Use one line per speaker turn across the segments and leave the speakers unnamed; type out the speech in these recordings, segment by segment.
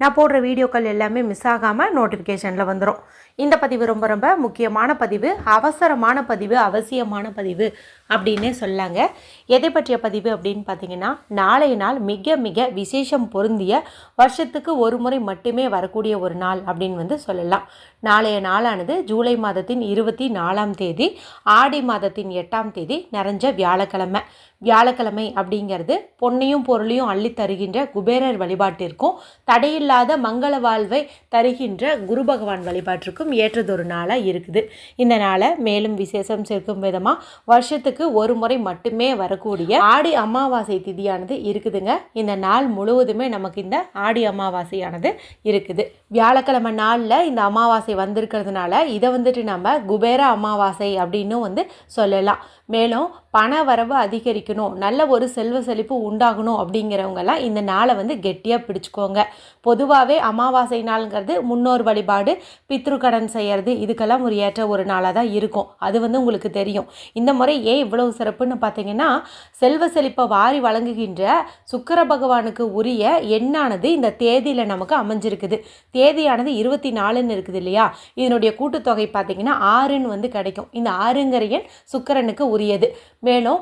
நான் போடுற வீடியோக்கள் எல்லாமே மிஸ் ஆகாமல் நோட்டிஃபிகேஷனில் வந்துடும் இந்த பதிவு ரொம்ப ரொம்ப முக்கியமான பதிவு அவசரமான பதிவு அவசியமான பதிவு அப்படின்னே சொல்லாங்க. எதை பற்றிய பதிவு அப்படின்னு பார்த்தீங்கன்னா நாளைய நாள் மிக மிக விசேஷம் பொருந்திய வருஷத்துக்கு ஒரு முறை மட்டுமே வரக்கூடிய ஒரு நாள் அப்படின்னு வந்து சொல்லலாம். நாளைய நாளானது ஜூலை மாதத்தின் இருபத்தி நாலாம் தேதி ஆடி மாதத்தின் எட்டாம் தேதி நிறைஞ்ச வியாழக்கிழமை. வியாழக்கிழமை அப்படிங்கிறது பொன்னையும் பொருளையும் அள்ளி தருகின்ற குபேரர் வழிபாட்டிற்கும் தடையில்லாத மங்கள வாழ்வை தருகின்ற குரு பகவான் வழிபாட்டிற்கும் ஏற்றதொரு நாளாக இருக்குது. இந்த நாளை மேலும் விசேஷம் சேர்க்கும் விதமாக வருஷத்துக்கு ஒரு முறை மட்டுமே வரக்கூடிய ஆடி அமாவாசை திதியானது இருக்குதுங்க. இந்த நாள் முழுவதுமே நமக்கு இந்த ஆடி அமாவாசையானது இருக்குது. வியாழக்கிழமை நாளில் இந்த அமாவாசை வந்திருக்கிறதுனால இதை வந்துட்டு நம்ம குபேர அமாவாசை அப்படின்னும் வந்து சொல்லலாம். மேலும் பண வரவு அதிகரிக்கும் அதிகரிக்கணும் நல்ல ஒரு செல்வ செழிப்பு உண்டாகணும் அப்படிங்கிறவங்கெல்லாம் இந்த நாளை வந்து கெட்டியாக பிடிச்சிக்கோங்க. பொதுவாகவே அமாவாசை நாளுங்கிறது முன்னோர் வழிபாடு பித்ருக்கடன் செய்கிறது இதுக்கெல்லாம் ஒரு ஏற்ற ஒரு நாளாக தான் இருக்கும். அது வந்து உங்களுக்கு தெரியும். இந்த முறை ஏன் இவ்வளவு சிறப்புன்னு பார்த்தீங்கன்னா செல்வ செழிப்பை வாரி வழங்குகின்ற சுக்கர பகவானுக்கு உரிய எண்ணானது இந்த தேதியில் நமக்கு அமைஞ்சிருக்குது. தேதியானது இருபத்தி நாலுன்னு இருக்குது இல்லையா? இதனுடைய கூட்டுத்தொகை பார்த்தீங்கன்னா ஆறுன்னு வந்து கிடைக்கும். இந்த ஆறுங்கிற எண் சுக்கரனுக்கு உரியது. மேலும்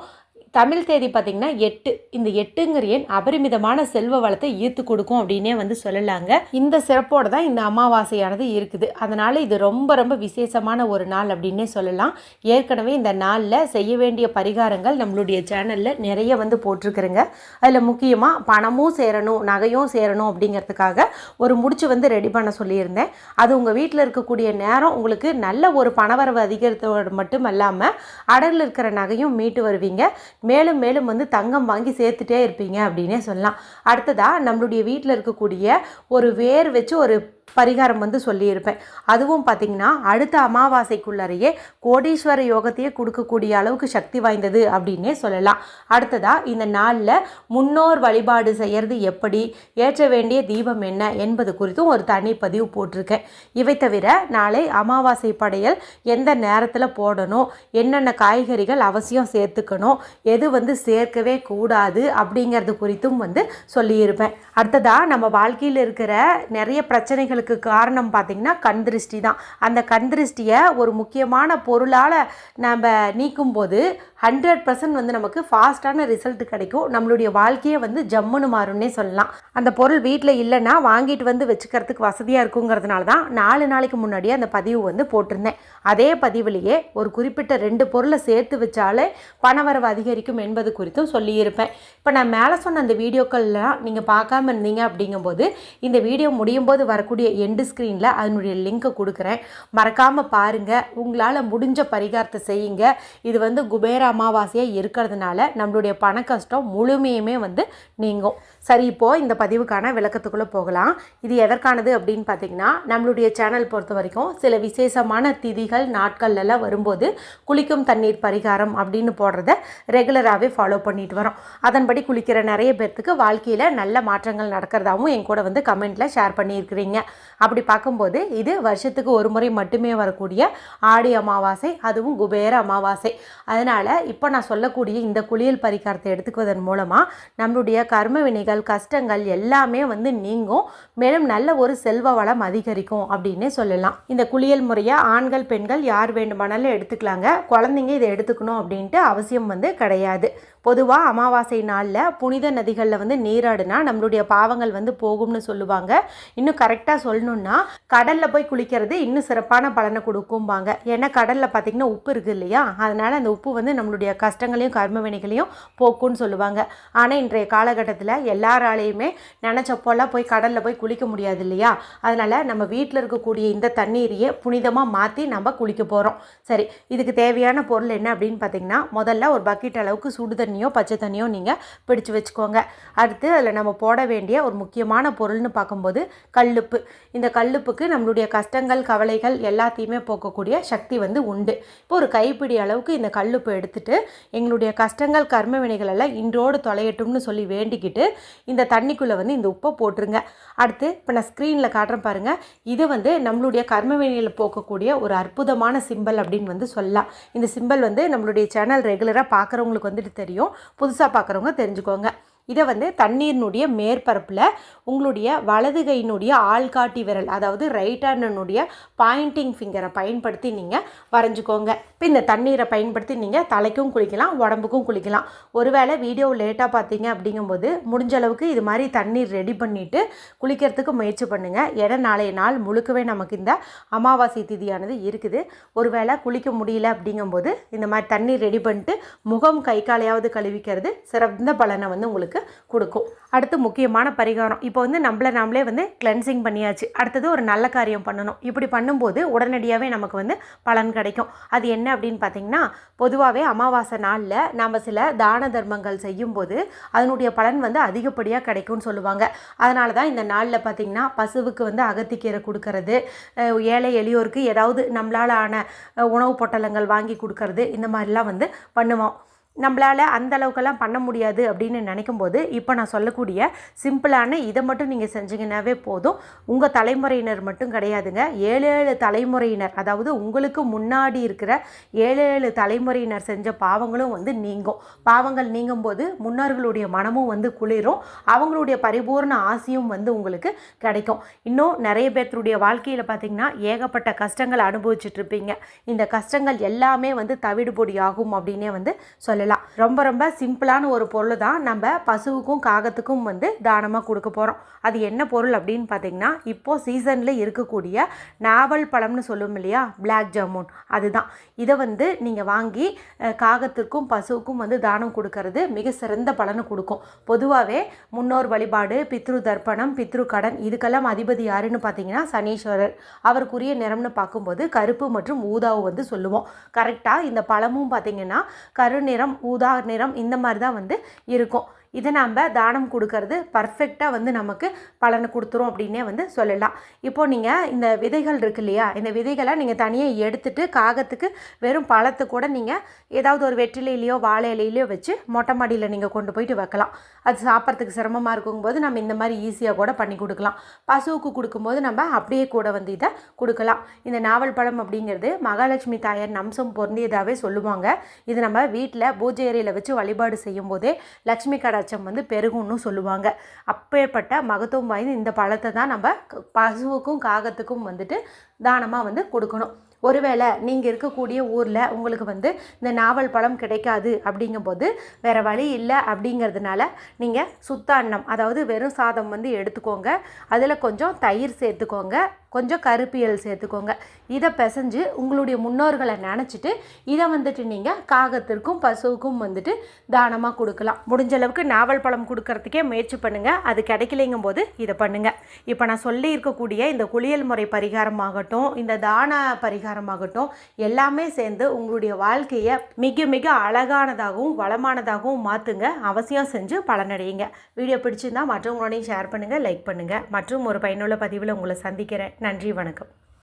தமிழ் தேதி பார்த்திங்கன்னா எட்டு. இந்த எட்டுங்கிற எண் அபரிமிதமான செல்வ வளத்தை ஈர்த்து கொடுக்கும் அப்படின்னே வந்து சொல்லலாங்க. இந்த சிறப்போடு தான் இந்த அமாவாசையானது இருக்குது. அதனால் இது ரொம்ப ரொம்ப விசேஷமான ஒரு நாள் அப்படின்னே சொல்லலாம். ஏற்கனவே இந்த நாளில் செய்ய வேண்டிய பரிகாரங்கள் நம்மளுடைய சேனலில் நிறைய வந்து போட்டிருக்குறேங்க. அதில் முக்கியமாக பணமும் சேரணும் நகையும் சேரணும் அப்படிங்கிறதுக்காக ஒரு முடிச்சு வந்து ரெடி பண்ண சொல்லியிருந்தேன். அது உங்கள் வீட்டில் இருக்கக்கூடிய நேரம் உங்களுக்கு நல்ல ஒரு பணவரவு அதிகரித்தோடு மட்டும் இல்லாமல் அடலில் இருக்கிற நகையும் மீட்டு வருவீங்க. மேலும் மேலும் வந்து தங்கம் வாங்கி சேர்த்துட்டே இருப்பீங்க அப்படின்னே சொல்லலாம். அடுத்ததாக நம்மளுடைய வீட்டில் இருக்கக்கூடிய ஒரு வேர் வச்சு ஒரு பரிகாரம் வந்து சொல்லியிருப்பேன். அதுவும் பார்த்திங்கன்னா அடுத்த அமாவாசைக்குள்ளறையே கோடீஸ்வர யோகத்தையே கொடுக்கக்கூடிய அளவுக்கு சக்தி வாய்ந்தது அப்படின்னே சொல்லலாம். அடுத்ததாக இந்த நாளில் முன்னோர் வழிபாடு செய்கிறது எப்படி ஏற்ற வேண்டிய தீபம் என்ன என்பது குறித்தும் ஒரு தனி பதிவு போட்டிருக்கேன். இவை தவிர நாளை அமாவாசை படையல் எந்த நேரத்தில் போடணும் என்னென்ன காய்கறிகள் அவசியம் சேர்த்துக்கணும் எது வந்து சேர்க்கவே கூடாது அப்படிங்கிறது குறித்தும் வந்து சொல்லியிருப்பேன். அடுத்ததாக நம்ம வாழ்க்கையில் இருக்கிற நிறைய பிரச்சனைகள் பிரச்சனைகளுக்கு காரணம் பார்த்திங்கன்னா கண் திருஷ்டி தான். அந்த கண் திருஷ்டியை ஒரு முக்கியமான பொருளால் நம்ம நீக்கும்போது ஹண்ட்ரட் பர்சன்ட் வந்து நமக்கு ஃபாஸ்ட்டான ரிசல்ட் கிடைக்கும். நம்மளுடைய வாழ்க்கையை வந்து ஜம்முன்னு மாறும்னே சொல்லலாம். அந்த பொருள் வீட்டில் இல்லைன்னா வாங்கிட்டு வந்து வச்சுக்கிறதுக்கு வசதியாக இருக்குங்கிறதுனால தான் நாலு நாளைக்கு முன்னாடியே அந்த பதிவு வந்து போட்டிருந்தேன். அதே பதிவுலேயே ஒரு குறிப்பிட்ட ரெண்டு பொருளை சேர்த்து வச்சாலே பணவரவு அதிகரிக்கும் என்பது குறித்தும் சொல்லியிருப்பேன். இப்போ நான் மேலே சொன்ன அந்த வீடியோக்கள்லாம் நீங்கள் பார்க்காம இருந்தீங்க அப்படிங்கும்போது இந்த வீடியோ முடியும் போது வரக்கூடிய எண்டு ஸ்க்ரீனில் அதனுடைய லிங்க்கை கொடுக்குறேன். மறக்காமல் பாருங்கள் உங்களால் முடிஞ்ச பரிகாரத்தை செய்யுங்க. இது வந்து குபேரா அமாவாசையாக இருக்கிறதுனால நம்மளுடைய பண கஷ்டம் முழுமையுமே வந்து நீங்கும். சரி இப்போது இந்த பதிவுக்கான விளக்கத்துக்குள்ளே போகலாம். இது எதற்கானது அப்படின்னு பார்த்தீங்கன்னா நம்மளுடைய சேனல் பொறுத்த வரைக்கும் சில விசேஷமான திதிகள் நாட்கள்லாம் வரும்போது குளிக்கும் தண்ணீர் பரிகாரம் அப்படின்னு போடுறத ரெகுலராகவே ஃபாலோ பண்ணிட்டு வரோம். அதன்படி குளிக்கிற நிறைய பேர்த்துக்கு வாழ்க்கையில் நல்ல மாற்றங்கள் நடக்கிறதாகவும் என் கூட வந்து கமெண்ட்டில் ஷேர் பண்ணியிருக்கிறீங்க. அப்படி பார்க்கும்போது இது வருஷத்துக்கு ஒரு முறை மட்டுமே வரக்கூடிய ஆடி அமாவாசை அதுவும் குபேர அமாவாசை. அதனால் இப்போ நான் சொல்லக்கூடிய இந்த குளியல் பரிகாரத்தை எடுத்துக்குவதன் மூலமாக நம்மளுடைய கர்ம வினைகள் கஷ்டங்கள் எல்லாமே வந்து நீங்கும். மேலும் நல்ல ஒரு செல்வ வளம் அதிகரிக்கும் அப்படின்னே சொல்லலாம். இந்த குளியல் முறையை ஆண்கள் பெண்கள் யார் வேண்டுமானாலும் எடுத்துக்கலாங்க. குழந்தைங்க இதை எடுத்துக்கணும் அப்படின்ட்டு அவசியம் வந்து கிடையாது. பொதுவாக அமாவாசை நாளில் புனித நதிகளில் வந்து நீராடுனா நம்மளுடைய பாவங்கள் வந்து போகும்னு சொல்லுவாங்க. இன்னும் கரெக்டாக சொல்லணுன்னா கடலில் போய் குளிக்கிறது இன்னும் சிறப்பான பலனை கொடுக்கும்பாங்க. ஏன்னா கடலில் பார்த்திங்கன்னா உப்பு இருக்குது இல்லையா? அதனால் அந்த உப்பு வந்து நம்மளுடைய கஷ்டங்களையும் கர்மவினைகளையும் போக்கும்னு சொல்லுவாங்க. ஆனால் இன்றைய காலகட்டத்தில் எல்லாராலையுமே நினச்சப்போல்லாம் போய் கடலில் போய் குளிக்க முடியாது இல்லையா? அதனால் நம்ம வீட்டில் இருக்கக்கூடிய இந்த தண்ணீரையே புனிதமாக மாற்றி நம்ம குளிக்க போகிறோம் சரி இதுக்கு தேவையான பொருள் என்ன அப்படின்னு பார்த்தீங்கன்னா முதல்ல ஒரு பக்கெட் அளவுக்கு சுடு தண்ணியோ பச்சை தண்ணியோ நீங்கள் பிடிச்சு வச்சுக்கோங்க. அடுத்து அதில் நம்ம போட வேண்டிய ஒரு முக்கியமான பொருள்னு பார்க்கும்போது கல்லுப்பு. இந்த கல்லுப்புக்கு நம்மளுடைய கஷ்டங்கள் கவலைகள் எல்லாத்தையுமே போக்கக்கூடிய சக்தி வந்து உண்டு. இப்போ ஒரு கைப்பிடி அளவுக்கு இந்த கல்லுப்பு எடுத்துட்டு எங்களுடைய கஷ்டங்கள் கர்ம வினைகள் எல்லாம் இன்றோடு தொலையட்டும்னு சொல்லி வேண்டிக்கிட்டு இந்த தண்ணிக்குள்ளே வந்து இந்த உப்பை போட்டுருங்க. அடுத்து இப்போ நான் ஸ்க்ரீனில் காட்டுறேன் பாருங்கள் இது வந்து நம்மளுடைய கர்ம போக்கக்கூடிய ஒரு அற்புதமான சிம்பல் அப்படின்னு வந்து சொல்லலாம். இந்த சிம்பல் வந்து நம்மளுடைய சேனல் ரெகுலராக பார்க்குறவங்களுக்கு வந்துட்டு தெரியும். புதுசாக பார்க்குறவங்க தெரிஞ்சுக்கோங்க. இதை வந்து தண்ணீரினுடைய மேற்பரப்பில் உங்களுடைய வலது கையினுடைய ஆள்காட்டி விரல் அதாவது ரைட் ஹேண்டனுடைய பாயிண்டிங் ஃபிங்கரை பயன்படுத்தி நீங்கள் வரைஞ்சிக்கோங்க. இப்போ இந்த தண்ணீரை பயன்படுத்தி நீங்கள் தலைக்கும் குளிக்கலாம் உடம்புக்கும் குளிக்கலாம். ஒருவேளை வீடியோ லேட்டாக பார்த்தீங்க அப்படிங்கும்போது முடிஞ்ச அளவுக்கு இது மாதிரி தண்ணீர் ரெடி பண்ணிவிட்டு குளிக்கிறதுக்கு முயற்சி பண்ணுங்கள் ஏன்னா நாளைய நாள் முழுக்கவே நமக்கு இந்த அமாவாசை திதியானது இருக்குது. ஒருவேளை குளிக்க முடியல அப்படிங்கும்போது இந்த மாதிரி தண்ணீர் ரெடி பண்ணிட்டு முகம் கை காலையாவது கழுவிக்கிறது சிறந்த பலனை வந்து உங்களுக்கு கொடுக்கும். அடுத்து முக்கியமான பரிகாரம். இப்போ வந்து நம்மளை நாமளே வந்து கிளென்சிங் பண்ணியாச்சு. அடுத்தது ஒரு நல்ல காரியம் பண்ணணும். இப்படி பண்ணும்போது உடனடியாகவே நமக்கு வந்து பலன் கிடைக்கும். அது என்ன அப்படின்னு பார்த்தீங்கன்னா பொதுவாகவே அமாவாசை நாளில் நாம் சில தான தர்மங்கள் செய்யும்போது அதனுடைய பலன் வந்து அதிகப்படியாக கிடைக்கும்னு சொல்லுவாங்க. அதனால தான் இந்த நாளில் பார்த்தீங்கன்னா பசுவுக்கு வந்து அகத்திக்கீரை கொடுக்கறது ஏழை எளியோருக்கு ஏதாவது நம்மளால் ஆன உணவு பொட்டலங்கள் வாங்கி கொடுக்கறது இந்த மாதிரிலாம் வந்து பண்ணுவோம். நம்மளால் அந்த அளவுக்கெல்லாம் பண்ண முடியாது அப்படின்னு நினைக்கும்போது இப்போ நான் சொல்லக்கூடிய சிம்பிளான இதை மட்டும் நீங்கள் செஞ்சீங்கன்னாவே போதும். உங்கள் தலைமுறையினர் மட்டும் கிடையாதுங்க. ஏழு ஏழு தலைமுறையினர் அதாவது உங்களுக்கு முன்னாடி இருக்கிற ஏழு ஏழு தலைமுறையினர் செஞ்ச பாவங்களும் வந்து நீங்கும். பாவங்கள் நீங்கும் போது முன்னோர்களுடைய மனமும் வந்து குளிரும். அவங்களுடைய பரிபூர்ண ஆசையும் வந்து உங்களுக்கு கிடைக்கும். இன்னும் நிறைய பேர்த்துடைய வாழ்க்கையில் பார்த்தீங்கன்னா ஏகப்பட்ட கஷ்டங்கள் அனுபவிச்சுட்ருப்பீங்க இந்த கஷ்டங்கள் எல்லாமே வந்து தவிடுபொடி ஆகும் அப்படின்னே வந்து சொல்லலாம் ரொம்ப ரொம்ப சிம்பிளான ஒரு பொருள் தான் நம்ம பசுவுக்கும் காகத்துக்கும் வந்து தானமாக கொடுக்க போகிறோம் அது என்ன பொருள் அப்படின்னு பார்த்தீங்கன்னா இப்போது சீசனில் இருக்கக்கூடிய நாவல் பழம்னு சொல்லும் இல்லையா? பிளாக் ஜாமுன் அதுதான். இதை வந்து நீங்கள் வாங்கி காகத்துக்கும் காகத்திற்கும் பசுவுக்கும் வந்து தானம் கொடுக்கறது மிக சிறந்த பலனை கொடுக்கும். பொதுவாகவே முன்னோர் வழிபாடு பித்ரு தர்ப்பணம் பித்ரு கடன் இதுக்கெல்லாம் அதிபதி யாருன்னு பார்த்தீங்கன்னா சனீஸ்வரர். அவருக்குரிய நிறம்னு பார்க்கும்போது கருப்பு மற்றும் ஊதாவை வந்து சொல்லுவோம். கரெக்டாக இந்த பழமும் பார்த்தீங்கன்னா கருநிறம் ஊதா நிறம் இந்த மாதிரி தான் வந்து இருக்கும். இதை நம்ம தானம் கொடுக்கறது பர்ஃபெக்டாக வந்து நமக்கு பலனை கொடுத்துரும் அப்படின்னே வந்து சொல்லலாம். இப்போது நீங்கள் இந்த விதைகள் இருக்கு இல்லையா? இந்த விதைகளை நீங்கள் தனியாக எடுத்துட்டு காகத்துக்கு வெறும் பழத்தை கூட நீங்கள் ஏதாவது ஒரு வெற்றிலையிலையோ வாழை இலையிலையோ வச்சு மொட்டை மாடியில் நீங்கள் கொண்டு போயிட்டு வைக்கலாம். அது சாப்பிட்றதுக்கு சிரமமாக இருக்கும்போது நம்ம இந்த மாதிரி ஈஸியாக கூட பண்ணி கொடுக்கலாம். பசுவுக்கு கொடுக்கும்போது நம்ம அப்படியே கூட வந்து இதை கொடுக்கலாம். இந்த நாவல் பழம் அப்படிங்கிறது மகாலட்சுமி தாயார் நம்சம் பொருந்தியதாகவே சொல்லுவாங்க. இது நம்ம வீட்டில் பூஜை அறையில் வச்சு வழிபாடு செய்யும்போதே லக்ஷ்மி பச்சம் வந்து பெருகும்னு சொல்லுவாங்க. அப்பேற்பட்ட மகத்துவம் வாய்ந்த இந்த பழத்தை தான் நம்ம பசுவுக்கும் காகத்துக்கும் வந்துட்டு தானமாக வந்து கொடுக்கணும். ஒருவேளை நீங்கள் இருக்கக்கூடிய ஊரில் உங்களுக்கு வந்து இந்த நாவல் பழம் கிடைக்காது அப்படிங்கும்போது வேறு வழி இல்லை அப்படிங்கிறதுனால நீங்கள் சுத்த அன்னம் அதாவது வெறும் சாதம் வந்து எடுத்துக்கோங்க. அதில் கொஞ்சம் தயிர் சேர்த்துக்கோங்க. கொஞ்சம் கருப்பியல் சேர்த்துக்கோங்க. இதை பிசைஞ்சு உங்களுடைய முன்னோர்களை நினச்சிட்டு இதை வந்துட்டு நீங்கள் காகத்திற்கும் பசுவுக்கும் வந்துட்டு தானமாக கொடுக்கலாம். முடிஞ்ச அளவுக்கு நாவல் பழம் கொடுக்கறதுக்கே முயற்சி பண்ணுங்கள் அது கிடைக்கலைங்கும் போது இதை பண்ணுங்கள் இப்போ நான் சொல்லி இருக்கக்கூடிய இந்த குளியல் முறை பரிகாரமாகட்டும் இந்த தான பரிகாரமாகட்டும் எல்லாமே சேர்ந்து உங்களுடைய வாழ்க்கையை மிக மிக அழகானதாகவும் வளமானதாகவும் மாற்றுங்க அவசியம் செஞ்சு பலனடையுங்க. வீடியோ பிடிச்சிருந்தா மற்றவங்களோடையும் ஷேர் பண்ணுங்கள் லைக் பண்ணுங்கள் மற்றும் ஒரு பயனுள்ள பதிவில் உங்களை சந்திக்கிறேன். நன்றி வணக்கம்.